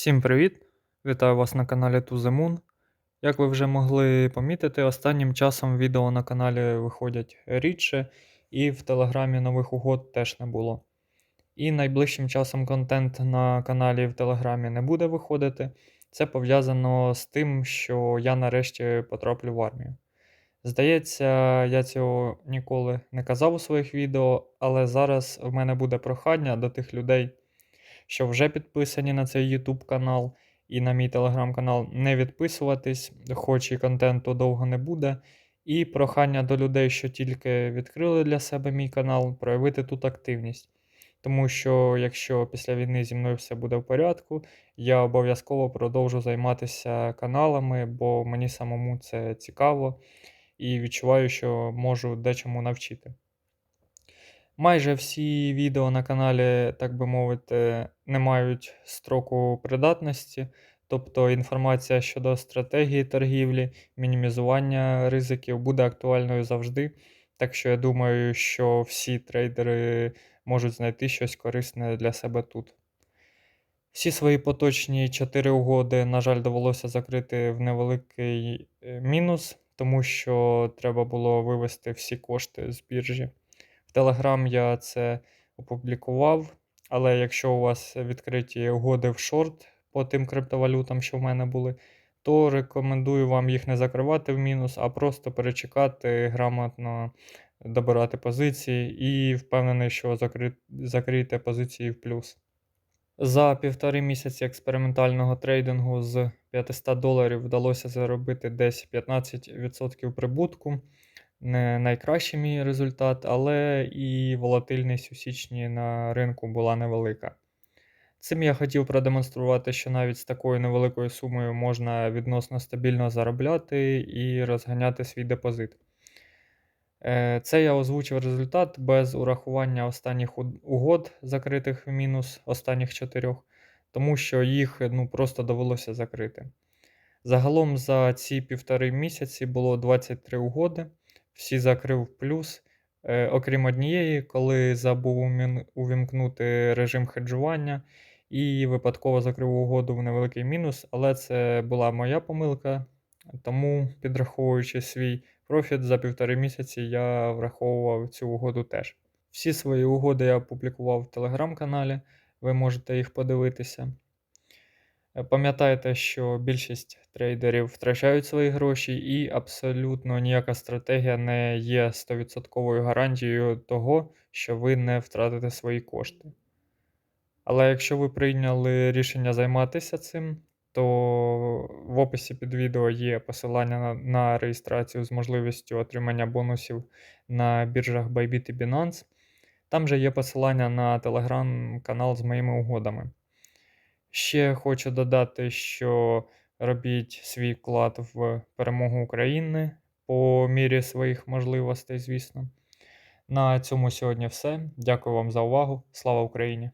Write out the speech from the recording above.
Всім привіт! Вітаю вас на каналі To The Moon. Як ви вже могли помітити, останнім часом відео на каналі виходять рідше, і в Телеграмі нових угод теж не було. І найближчим часом контент на каналі в Телеграмі не буде виходити. Це пов'язано з тим, що я нарешті потраплю в армію. Здається, я цього ніколи не казав у своїх відео, але зараз в мене буде прохання до тих людей, що вже підписані на цей YouTube канал і на мій телеграм-канал, не відписуватись, хоч і контенту довго не буде. І прохання до людей, що тільки відкрили для себе мій канал, проявити тут активність. Тому що, якщо після війни зі мною все буде в порядку, я обов'язково продовжу займатися каналами, бо мені самому це цікаво і відчуваю, що можу дечому навчити. Майже всі відео на каналі, так би мовити, не мають строку придатності, тобто інформація щодо стратегії торгівлі, мінімізування ризиків буде актуальною завжди. Так що я думаю, що всі трейдери можуть знайти щось корисне для себе тут. Всі свої поточні 4 угоди, на жаль, довелося закрити в невеликий е, мінус, тому що треба було вивести всі кошти з біржі. Telegram я це опублікував, але якщо у вас відкриті угоди в шорт по тим криптовалютам, що в мене були, то рекомендую вам їх не закривати в мінус, а просто перечекати, грамотно добирати позиції і впевнений, що закри... закриєте позиції в плюс. За півтори місяці експериментального трейдингу з 500 доларів вдалося заробити десь 15% прибутку. Не найкращий мій результат, але і волатильність у січні на ринку була невелика. Цим я хотів продемонструвати, що навіть з такою невеликою сумою можна відносно стабільно заробляти і розганяти свій депозит. Е, це я озвучив результат без урахування останніх угод, закритих в мінус останніх чотирьох, тому що їх ну, просто довелося закрити. Загалом за ці півтори місяці було 23 угоди, всі закрив плюс, е, окрім однієї, коли забув увімкнути режим хеджування і випадково закрив угоду в невеликий мінус, але це була моя помилка, тому, підраховуючи свій профіт за півтори місяці, я враховував цю угоду теж. Всі свої угоди я опублікував в телеграм-каналі, ви можете їх подивитися. Е, пам'ятайте, що більшість трейдерів втрачають свої гроші, і абсолютно ніяка стратегія не є 100% гарантією того, що ви не втратите свої кошти. Але якщо ви прийняли рішення займатися цим, то в описі під відео є посилання на, на реєстрацію з можливістю отримання бонусів на біржах Bybit і Binance. Там же є посилання на телеграм-канал з моїми угодами. Ще хочу додати, що робіть свій вклад в перемогу України по мірі своїх можливостей, звісно. На цьому сьогодні все. Дякую вам за увагу. Слава Україні!